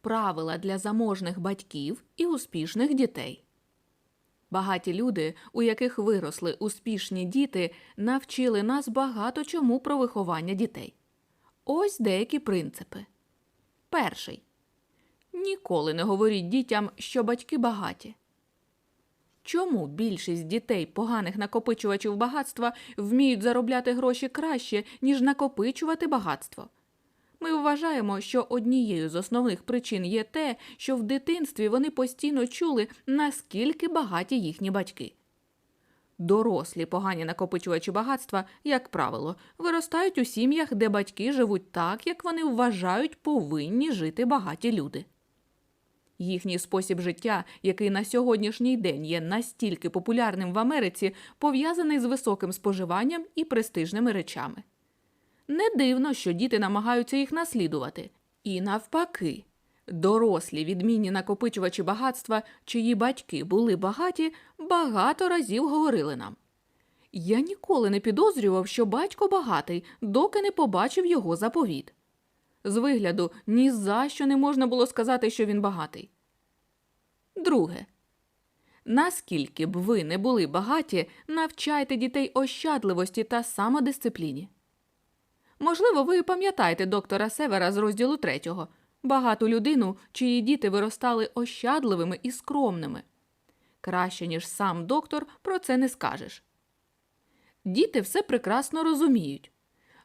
правила для заможних батьків і успішних дітей. Багаті люди, у яких виросли успішні діти, навчили нас багато чому про виховання дітей. Ось деякі принципи. Перший. Ніколи не говоріть дітям, що батьки багаті. Чому більшість дітей поганих накопичувачів багатства вміють заробляти гроші краще, ніж накопичувати багатство? Ми вважаємо, що однією з основних причин є те, що в дитинстві вони постійно чули, наскільки багаті їхні батьки. Дорослі погані накопичувачі багатства, як правило, виростають у сім'ях, де батьки живуть так, як вони вважають повинні жити багаті люди. Їхній спосіб життя, який на сьогоднішній день є настільки популярним в Америці, пов'язаний з високим споживанням і престижними речами. Не дивно, що діти намагаються їх наслідувати. І навпаки, дорослі відмінні накопичувачі багатства, чиї батьки були багаті, багато разів говорили нам. Я ніколи не підозрював, що батько багатий, доки не побачив його заповіт. З вигляду ні за що не можна було сказати, що він багатий. Друге. Наскільки б ви не були багаті, навчайте дітей ощадливості та самодисципліні. Можливо, ви пам'ятаєте доктора Севера з розділу третього багату людину, чиї діти виростали ощадливими і скромними. Краще, ніж сам доктор, про це не скажеш. Діти все прекрасно розуміють.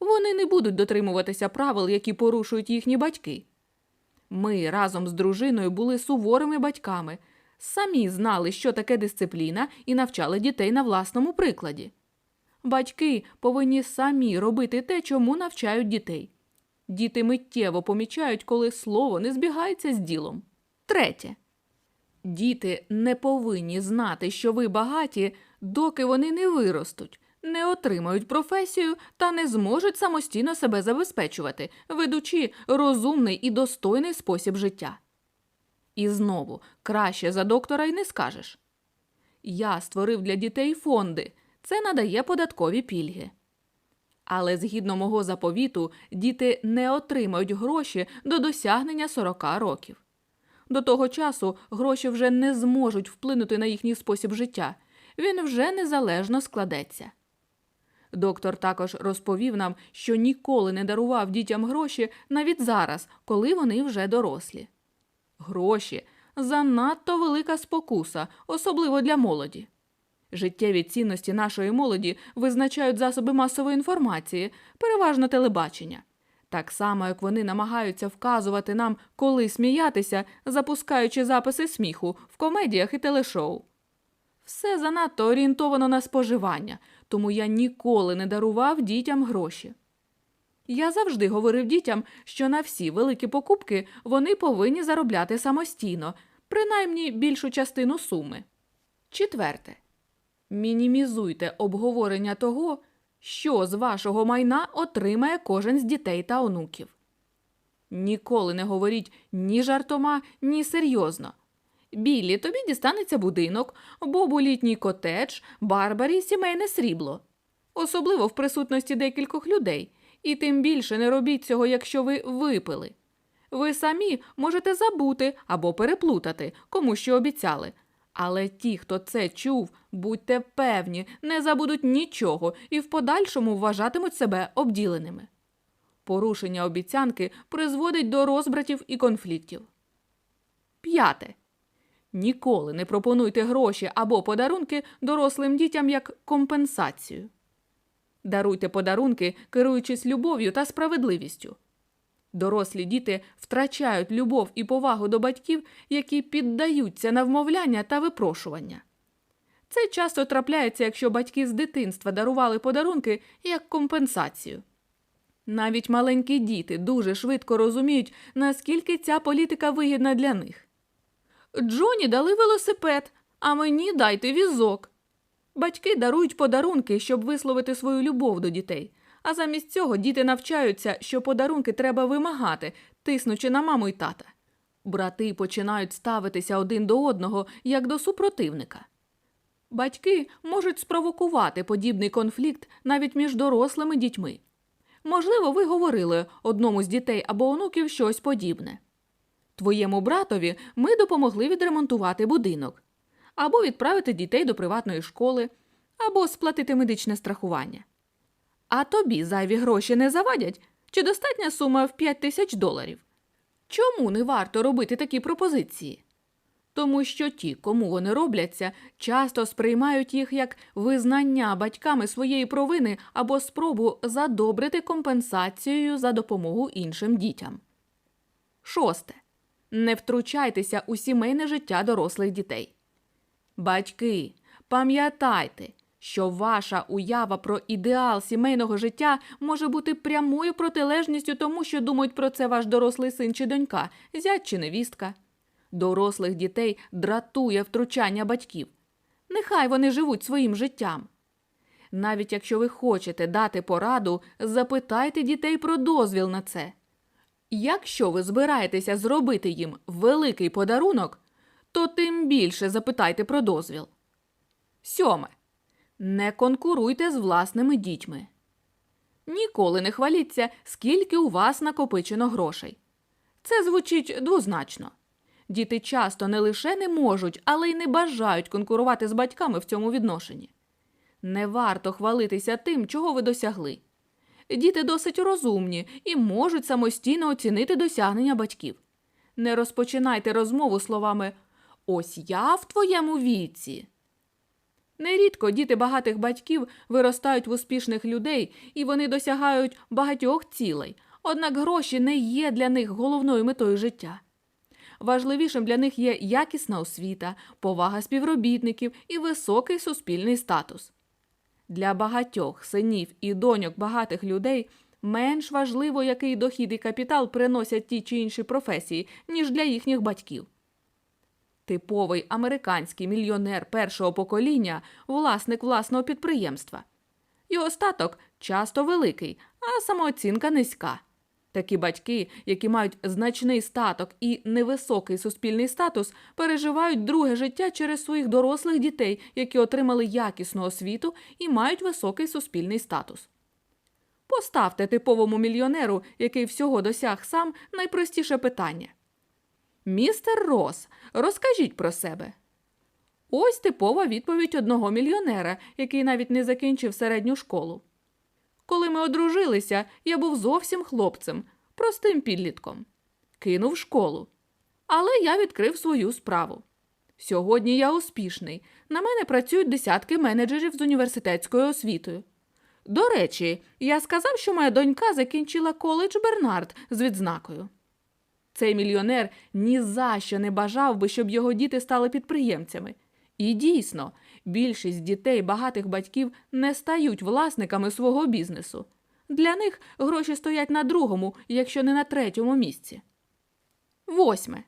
Вони не будуть дотримуватися правил, які порушують їхні батьки. Ми разом з дружиною були суворими батьками, самі знали, що таке дисципліна, і навчали дітей на власному прикладі. Батьки повинні самі робити те, чому навчають дітей. Діти миттєво помічають, коли слово не збігається з ділом. Третє. Діти не повинні знати, що ви багаті, доки вони не виростуть, не отримають професію та не зможуть самостійно себе забезпечувати, ведучи розумний і достойний спосіб життя. І знову краще за доктора й не скажеш. Я створив для дітей фонди, це надає податкові пільги. Але згідно мого заповіту, діти не отримають гроші до досягнення 40 років. До того часу гроші вже не зможуть вплинути на їхній спосіб життя, він вже незалежно складеться. Доктор також розповів нам, що ніколи не дарував дітям гроші навіть зараз, коли вони вже дорослі. Гроші занадто велика спокуса, особливо для молоді. Життєві цінності нашої молоді визначають засоби масової інформації, переважно телебачення. Так само, як вони намагаються вказувати нам, коли сміятися, запускаючи записи сміху в комедіях і телешоу. Все занадто орієнтовано на споживання, тому я ніколи не дарував дітям гроші. Я завжди говорив дітям, що на всі великі покупки вони повинні заробляти самостійно, принаймні більшу частину суми. Четверте. Мінімізуйте обговорення того, що з вашого майна отримає кожен з дітей та онуків. Ніколи не говоріть ні жартома, ні серйозно. Біллі, тобі дістанеться будинок, Бобу літній котедж, Барбарі сімейне срібло. Особливо в присутності декількох людей, і тим більше не робіть цього, якщо ви випили. Ви самі можете забути або переплутати, кому що обіцяли. Але ті, хто це чув, будьте певні, не забудуть нічого і в подальшому вважатимуть себе обділеними. Порушення обіцянки призводить до розбратів і конфліктів. П'яте. Ніколи не пропонуйте гроші або подарунки дорослим дітям як компенсацію. Даруйте подарунки, керуючись любов'ю та справедливістю. Дорослі діти втрачають любов і повагу до батьків, які піддаються на вмовляння та випрошування. Це часто трапляється, якщо батьки з дитинства дарували подарунки як компенсацію. Навіть маленькі діти дуже швидко розуміють, наскільки ця політика вигідна для них. Джоні дали велосипед, а мені дайте візок. Батьки дарують подарунки, щоб висловити свою любов до дітей. А замість цього діти навчаються, що подарунки треба вимагати, тиснучи на маму й тата. Брати починають ставитися один до одного як до супротивника. Батьки можуть спровокувати подібний конфлікт навіть між дорослими дітьми. Можливо, ви говорили одному з дітей або онуків щось подібне. Твоєму братові ми допомогли відремонтувати будинок, або відправити дітей до приватної школи, або сплатити медичне страхування. А тобі зайві гроші не завадять? Чи достатня сума в 5 тисяч доларів? Чому не варто робити такі пропозиції? Тому що ті, кому вони робляться, часто сприймають їх як визнання батьками своєї провини або спробу задобрити компенсацією за допомогу іншим дітям. Шосте. Не втручайтеся у сімейне життя дорослих дітей. Батьки, пам'ятайте, що ваша уява про ідеал сімейного життя може бути прямою протилежністю тому, що думають про це ваш дорослий син чи донька, зять чи невістка. Дорослих дітей дратує втручання батьків. Нехай вони живуть своїм життям. Навіть якщо ви хочете дати пораду, запитайте дітей про дозвіл на це. Якщо ви збираєтеся зробити їм великий подарунок, то тим більше запитайте про дозвіл. Сьоме. Не конкуруйте з власними дітьми. Ніколи не хваліться, скільки у вас накопичено грошей. Це звучить двозначно. Діти часто не лише не можуть, але й не бажають конкурувати з батьками в цьому відношенні. Не варто хвалитися тим, чого ви досягли. Діти досить розумні і можуть самостійно оцінити досягнення батьків. Не розпочинайте розмову словами Ось я в твоєму віці. Нерідко діти багатих батьків виростають в успішних людей і вони досягають багатьох цілей, однак гроші не є для них головною метою життя. Важливішим для них є якісна освіта, повага співробітників і високий суспільний статус. Для багатьох синів і доньок багатих людей менш важливо, який дохід і капітал приносять ті чи інші професії, ніж для їхніх батьків. Типовий американський мільйонер першого покоління власник власного підприємства. Його статок часто великий, а самооцінка низька. Такі батьки, які мають значний статок і невисокий суспільний статус, переживають друге життя через своїх дорослих дітей, які отримали якісну освіту і мають високий суспільний статус. Поставте типовому мільйонеру, який всього досяг сам, найпростіше питання. Містер Рос, розкажіть про себе. Ось типова відповідь одного мільйонера, який навіть не закінчив середню школу. Коли ми одружилися, я був зовсім хлопцем, простим підлітком. Кинув школу. Але я відкрив свою справу. Сьогодні я успішний. На мене працюють десятки менеджерів з університетською освітою. До речі, я сказав, що моя донька закінчила коледж Бернард з відзнакою. Цей мільйонер ні за що не бажав би, щоб його діти стали підприємцями. І дійсно, більшість дітей багатих батьків не стають власниками свого бізнесу. Для них гроші стоять на другому, якщо не на третьому місці. Восьме.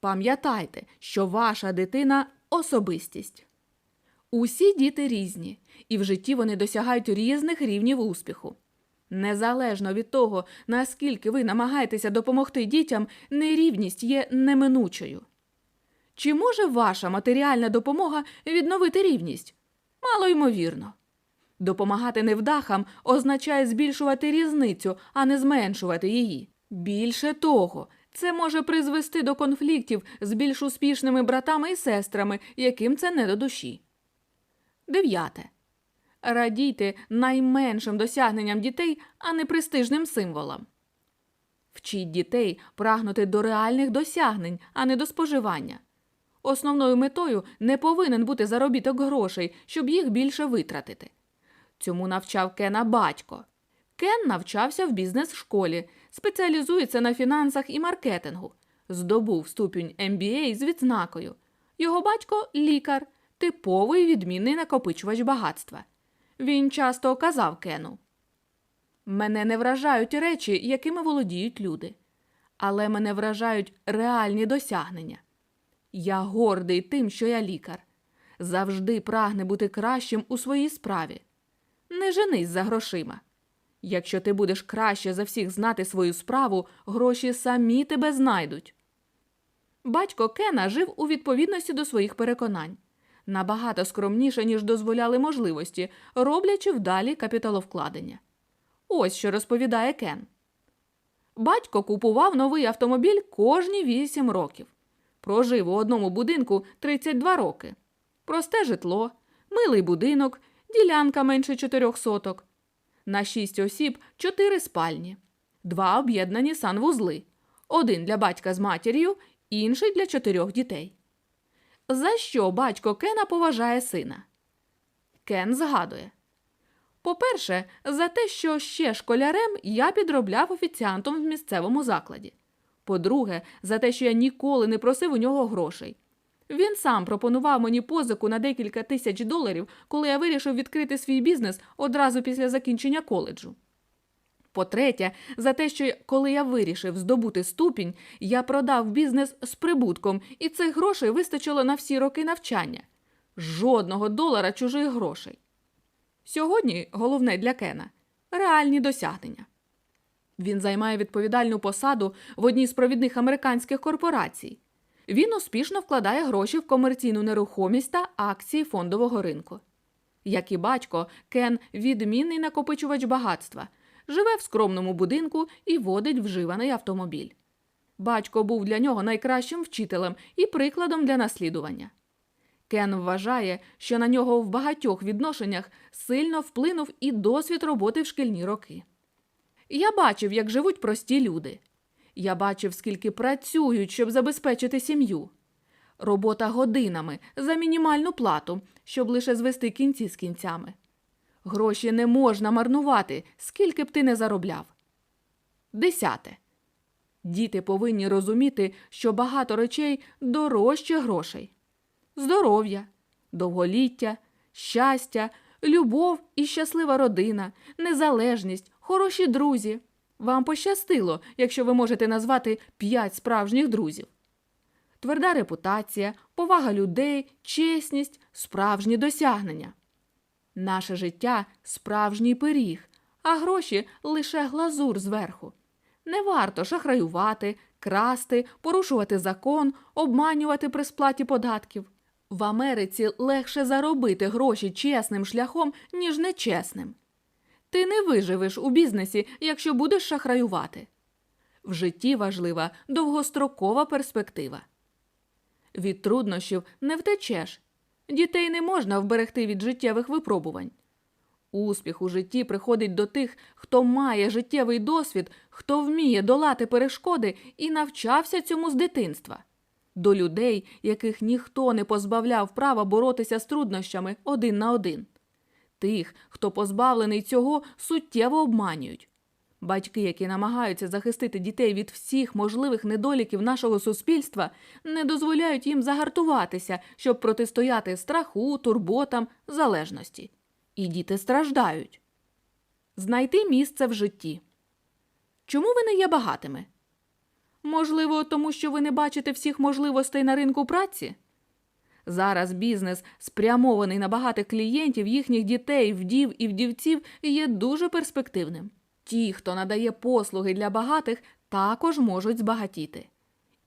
Пам'ятайте, що ваша дитина особистість. Усі діти різні, і в житті вони досягають різних рівнів успіху. Незалежно від того, наскільки ви намагаєтеся допомогти дітям, нерівність є неминучою. Чи може ваша матеріальна допомога відновити рівність? Мало ймовірно. Допомагати невдахам означає збільшувати різницю, а не зменшувати її. Більше того, це може призвести до конфліктів з більш успішними братами і сестрами, яким це не до душі. Дев'яте. Радійте найменшим досягненням дітей, а не престижним символам. Вчіть дітей прагнути до реальних досягнень, а не до споживання. Основною метою не повинен бути заробіток грошей, щоб їх більше витратити. Цьому навчав Кена батько. Кен навчався в бізнес-школі, спеціалізується на фінансах і маркетингу, здобув ступінь MBA з відзнакою. Його батько лікар, типовий відмінний накопичувач багатства. Він часто казав Кену: Мене не вражають речі, якими володіють люди, але мене вражають реальні досягнення. Я гордий тим, що я лікар. Завжди прагне бути кращим у своїй справі. Не женись за грошима. Якщо ти будеш краще за всіх знати свою справу, гроші самі тебе знайдуть. Батько Кена жив у відповідності до своїх переконань набагато скромніше, ніж дозволяли можливості, роблячи вдалі капіталовкладення. Ось що розповідає Кен. Батько купував новий автомобіль кожні 8 років. Прожив у одному будинку 32 роки. Просте житло, милий будинок, ділянка менше 4 соток. На 6 осіб 4 спальні, два об'єднані санвузли, один для батька з матір'ю, інший для чотирьох дітей. За що батько Кена поважає сина? Кен згадує. По-перше, за те, що ще школярем я підробляв офіціантом в місцевому закладі. По-друге, за те, що я ніколи не просив у нього грошей. Він сам пропонував мені позику на декілька тисяч доларів, коли я вирішив відкрити свій бізнес одразу після закінчення коледжу. По-третє, за те, що коли я вирішив здобути ступінь, я продав бізнес з прибутком, і цих грошей вистачило на всі роки навчання. Жодного долара чужих грошей. Сьогодні головне для Кена реальні досягнення. Він займає відповідальну посаду в одній з провідних американських корпорацій. Він успішно вкладає гроші в комерційну нерухомість та акції фондового ринку. Як і батько, Кен відмінний накопичувач багатства, живе в скромному будинку і водить вживаний автомобіль. Батько був для нього найкращим вчителем і прикладом для наслідування. Кен вважає, що на нього в багатьох відношеннях сильно вплинув і досвід роботи в шкільні роки. Я бачив, як живуть прості люди. Я бачив, скільки працюють, щоб забезпечити сім'ю. Робота годинами за мінімальну плату, щоб лише звести кінці з кінцями. Гроші не можна марнувати, скільки б ти не заробляв. Десяте. Діти повинні розуміти, що багато речей дорожче грошей. Здоров'я, довголіття, щастя, любов і щаслива родина, незалежність, хороші друзі. Вам пощастило, якщо ви можете назвати п'ять справжніх друзів. Тверда репутація, повага людей, чесність, справжні досягнення. Наше життя справжній пиріг, а гроші лише глазур зверху. Не варто шахраювати, красти, порушувати закон, обманювати при сплаті податків. В Америці легше заробити гроші чесним шляхом, ніж нечесним. Ти не виживеш у бізнесі, якщо будеш шахраювати. В житті важлива довгострокова перспектива. Від труднощів не втечеш. Дітей не можна вберегти від життєвих випробувань. Успіх у житті приходить до тих, хто має життєвий досвід, хто вміє долати перешкоди і навчався цьому з дитинства. До людей, яких ніхто не позбавляв права боротися з труднощами один на один. Тих, хто позбавлений цього, суттєво обманюють. Батьки, які намагаються захистити дітей від всіх можливих недоліків нашого суспільства, не дозволяють їм загартуватися, щоб протистояти страху, турботам, залежності. І діти страждають. Знайти місце в житті. Чому ви не є багатими? Можливо, тому що ви не бачите всіх можливостей на ринку праці? Зараз бізнес, спрямований на багатих клієнтів, їхніх дітей, вдів і вдівців, є дуже перспективним. Ті, хто надає послуги для багатих, також можуть збагатіти.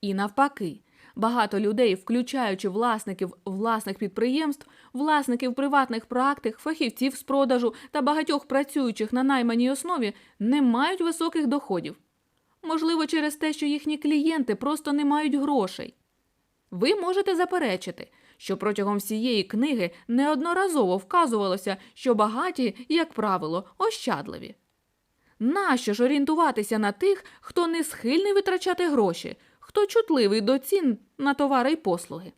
І навпаки, багато людей, включаючи власників власних підприємств, власників приватних практик, фахівців з продажу та багатьох працюючих на найманій основі, не мають високих доходів. Можливо, через те, що їхні клієнти просто не мають грошей. Ви можете заперечити, що протягом всієї книги неодноразово вказувалося, що багаті, як правило, ощадливі. Нащо ж орієнтуватися на тих, хто не схильний витрачати гроші, хто чутливий до цін на товари й послуги?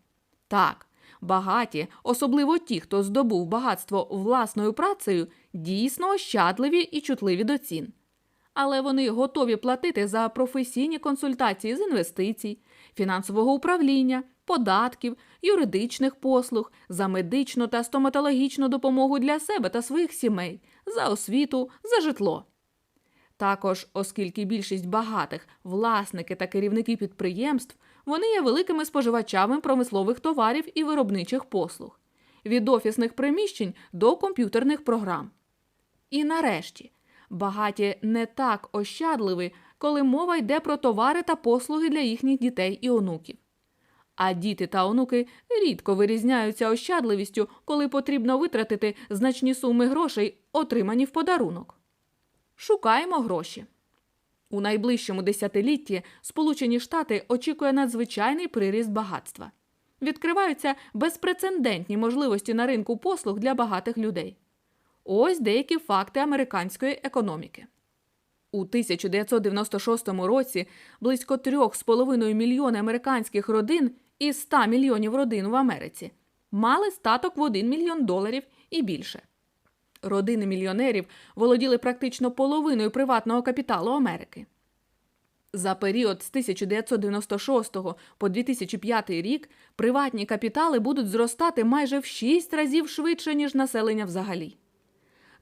Так, багаті, особливо ті, хто здобув багатство власною працею, дійсно ощадливі і чутливі до цін. Але вони готові платити за професійні консультації з інвестицій, фінансового управління, податків, юридичних послуг, за медичну та стоматологічну допомогу для себе та своїх сімей, за освіту, за житло. Також, оскільки більшість багатих власники та керівники підприємств, вони є великими споживачами промислових товарів і виробничих послуг, від офісних приміщень до комп'ютерних програм. І нарешті, багаті не так ощадливі, коли мова йде про товари та послуги для їхніх дітей і онуків. А діти та онуки рідко вирізняються ощадливістю, коли потрібно витратити значні суми грошей, отримані в подарунок. Шукаємо гроші. У найближчому десятилітті Сполучені Штати очікує надзвичайний приріст багатства. Відкриваються безпрецедентні можливості на ринку послуг для багатих людей. Ось деякі факти американської економіки. У 1996 році близько 3,5 мільйони американських родин із 100 мільйонів родин в Америці мали статок в 1 мільйон доларів і більше. Родини мільйонерів володіли практично половиною приватного капіталу Америки. За період з 1996 по 2005 рік приватні капітали будуть зростати майже в 6 разів швидше, ніж населення взагалі.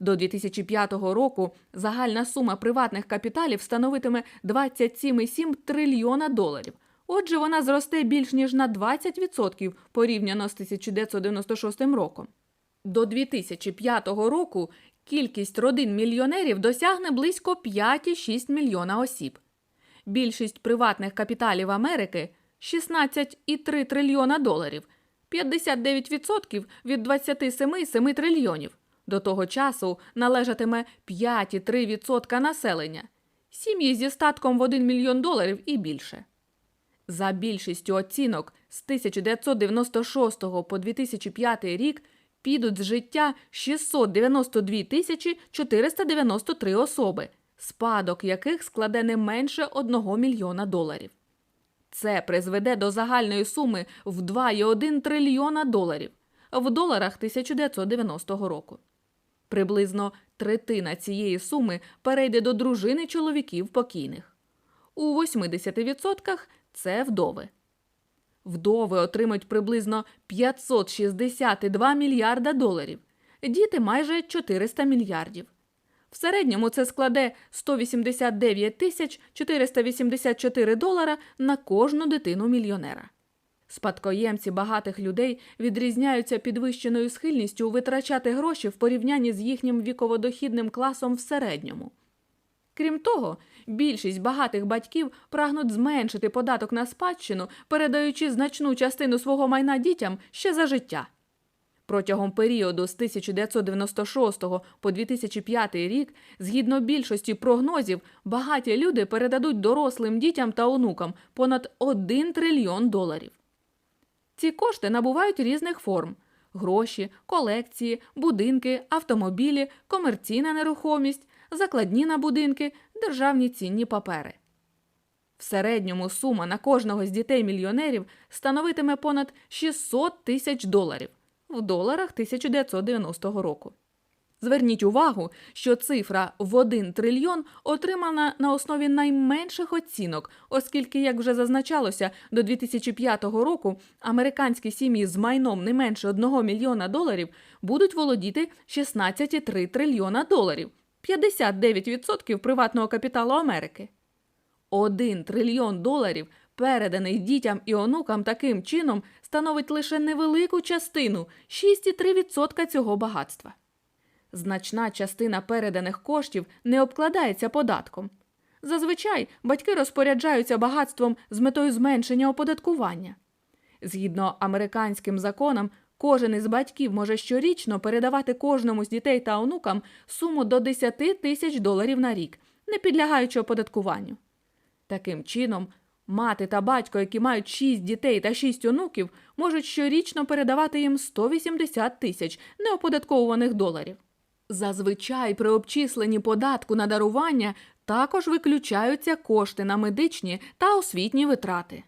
До 2005 року загальна сума приватних капіталів становитиме 27,7 трильйона доларів. Отже, вона зросте більш ніж на 20% порівняно з 1996 роком. До 2005 року кількість родин мільйонерів досягне близько 5,6 мільйона осіб. Більшість приватних капіталів Америки 16,3 трильйона доларів, 59% від 27,7 трильйонів. До того часу належатиме 5,3% населення, сім'ї зі статком в 1 мільйон доларів і більше. За більшістю оцінок з 1996 по 2005 рік підуть з життя 692 тисячі 493 особи, спадок яких складе не менше 1 мільйона доларів. Це призведе до загальної суми в 2,1 трильйона доларів в доларах 1990 року. Приблизно третина цієї суми перейде до дружини чоловіків покійних. У 80% це вдови. Вдови отримають приблизно 562 мільярда доларів, діти майже 400 мільярдів. В середньому це складе 189 тисяч 484 долара на кожну дитину мільйонера. Спадкоємці багатих людей відрізняються підвищеною схильністю витрачати гроші в порівнянні з їхнім віководохідним класом в середньому. Крім того, більшість багатих батьків прагнуть зменшити податок на спадщину, передаючи значну частину свого майна дітям ще за життя. Протягом періоду з 1996 по 2005 рік, згідно більшості прогнозів, багаті люди передадуть дорослим дітям та онукам понад 1 трильйон доларів. Ці кошти набувають різних форм: гроші, колекції, будинки, автомобілі, комерційна нерухомість, закладні на будинки, державні цінні папери. В середньому сума на кожного з дітей мільйонерів становитиме понад 600 тисяч доларів в доларах 1990 року. Зверніть увагу, що цифра в 1 трильйон отримана на основі найменших оцінок, оскільки, як вже зазначалося, до 2005 року американські сім'ї з майном не менше 1 мільйона доларів будуть володіти 16,3 трильйона доларів, 59% приватного капіталу Америки. 1 трильйон доларів, переданий дітям і онукам таким чином, становить лише невелику частину 6,3% цього багатства. Значна частина переданих коштів не обкладається податком. Зазвичай батьки розпоряджаються багатством з метою зменшення оподаткування. Згідно американським законам, кожен із батьків може щорічно передавати кожному з дітей та онукам суму до 10 тисяч доларів на рік, не підлягаючи оподаткуванню. Таким чином, мати та батько, які мають 6 дітей та 6 онуків, можуть щорічно передавати їм 180 тисяч неоподатковуваних доларів. Зазвичай при обчисленні податку на дарування також виключаються кошти на медичні та освітні витрати.